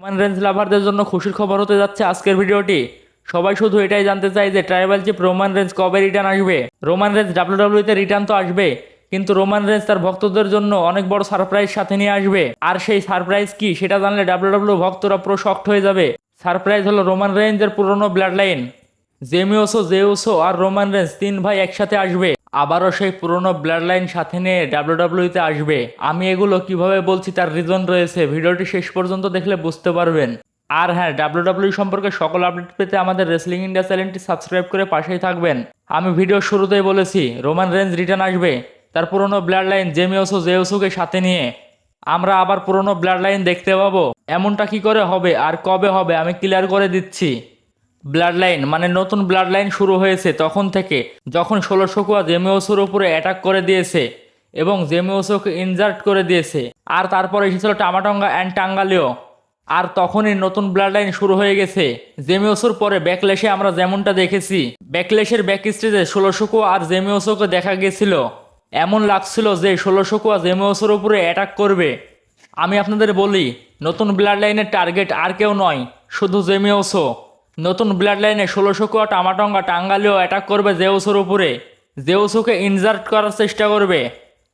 Roman range লাভারদের জন্য খুশির খবর হতে যাচ্ছে আজকের ভিডিওটি। সবাই শুধু এটাই জানতে চাই যে ট্রাইবাল চিফ রোমান রেঞ্জ কবে রিটার্ন আসবে। রোমান রেঞ্জ ডাব্লিউডাব্লিউতে রিটার্ন তো আসবে, কিন্তু রোমান রেঞ্জ তার ভক্তদের জন্য অনেক বড় সারপ্রাইজ সাথে নিয়ে আসবে। আর সেই সারপ্রাইজ কি, সেটা জানলে ডাব্লিউডাব্লিউ ভক্তরা পুরো শক্ট হয়ে যাবে। সারপ্রাইজ হলো রোমান রেঞ্জের পুরনো blood line Jimmy Uso Jey Uso আর রোমান রেঞ্জ তিন ভাই একসাথে আসবে। আবারও সেই পুরনো ব্লাড লাইন সাথে নিয়ে ডাব্লিউডাব্লিউতে আসবে। আমি এগুলো কীভাবে বলছি তার রিজন রয়েছে। ভিডিওটি শেষ পর্যন্ত দেখলে বুঝতে পারবেন। আর হ্যাঁ ডাব্লিউডাব্লিউ সম্পর্কে সকল আপডেট পেতে আমাদের রেসলিং ইন্ডিয়া চ্যানেলটি সাবস্ক্রাইব করে পাশেই থাকবেন। আমি ভিডিও শুরুতেই বলেছি রোমান রেঞ্জ রিটার্ন আসবে। তার পুরনো ব্লাড লাইন জেমিওসো জেউসোকে সাথে নিয়ে। আমরা আবার পুরনো ব্লাড লাইন দেখতে পাবো। এমনটা কি করে হবে? আর কবে হবে? আমি ক্লিয়ার করে দিচ্ছি। ব্লাড লাইন মানে নতুন ব্লাড লাইন শুরু হয়েছে তখন থেকে। যখন ষোলো শকুয়া জেমিওসোর উপরে অ্যাটাক করে দিয়েছে এবং জেমিওসোকে ইনজার্ট করে দিয়েছে। আর তারপরে এসেছিল টামাটঙ্গা অ্যান্ড টাঙ্গালিও। আর তখনই নতুন ব্লাড লাইন শুরু হয়ে গেছে। জেমিওসোর পরে ব্যাকলেশে আমরা যেমনটা দেখেছি, ব্যাকলেশের ব্যাক স্টেজে ষোলো শকুয়া আর জেমিওসোকে দেখা গেছিল। এমন লাগছিল যে ষোলো শকুয়া জেমিওসোর উপরে অ্যাটাক করবে। আমি আপনাদের বলি, নতুন ব্লাড লাইনের টার্গেট আর কেউ নয়, শুধু জেমিওসো নতুন ব্লাড লাইনে ষোলোশো কোয়া টামাটঙ্গা টাঙ্গালিও অ্যাটাক করবে জেউসোর উপরে। জেউসোকে ইনজার্ট করার চেষ্টা করবে।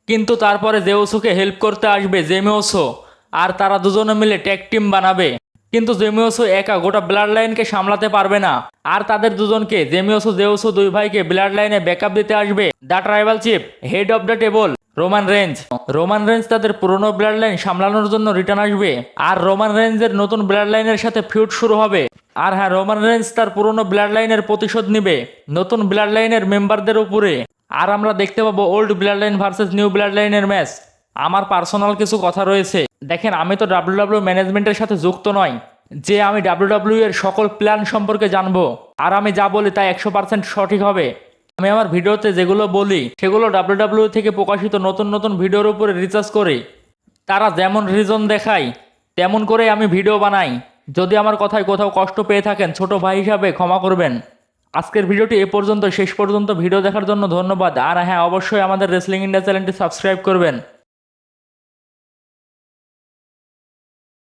কিন্তু তারপরে জেউসোকে হেল্প করতে আসবে জেমিওসো। আর তারা দুজনে মিলে ট্যাগ টিম বানাবে। কিন্তু জেমিওসো একা গোটা ব্লাড লাইনকে সামলাতে পারবে না। আর তাদের দুজনকে, জেমিওসো জেউসো দুই ভাইকে ব্লাড লাইনে ব্যাকআপ দিতে আসবে। The tribal chief head of the table Roman Reigns Roman Reigns তাদের পুরনো ব্লাড লাইন সামলানোর জন্য রিটার্ন আসবে। আর রোমান রেঞ্জের নতুন ব্লাড লাইনের সাথে ফিউট শুরু হবে। আর হ্যাঁ রোমান রেঞ্জ তার পুরনো ব্লাড লাইনের প্রতিশোধ নিবে। নতুন ব্লাড লাইনের মেম্বারদের উপরে। আর আমরা দেখতে পাবো old blood line versus new blood লাইনের ম্যাচ আমার পার্সোনাল কিছু কথা রয়েছে। দেখেন, আমি তো ডাব্লিউডাব্লিউ ম্যানেজমেন্টের সাথে যুক্ত নয় যে আমি ডাব্লিউডাব্লিউ এর সকল প্ল্যান সম্পর্কে জানব। আর আমি যা বলি তা একশো পার্সেন্ট সঠিক হবে। আমি আমার ভিডিওতে যেগুলো বলি, সেগুলো ডাব্লিউডাব্লিউ থেকে প্রকাশিত নতুন নতুন ভিডিওর উপরে রিচার্জ করি। তারা যেমন রিজন দেখায়, তেমন করে আমি ভিডিও বানাই। যদি আমার কথায় কোথাও কষ্ট পেয়ে থাকেন, ছোট ভাই হিসাবে ক্ষমা করবেন। আজকের ভিডিওটি এ পর্যন্ত, শেষ পর্যন্ত ভিডিও দেখার জন্য ধন্যবাদ। আর হ্যাঁ অবশ্যই আমাদের রেসলিং ইন্ডিয়া চ্যানেলটি সাবস্ক্রাইব করবেন।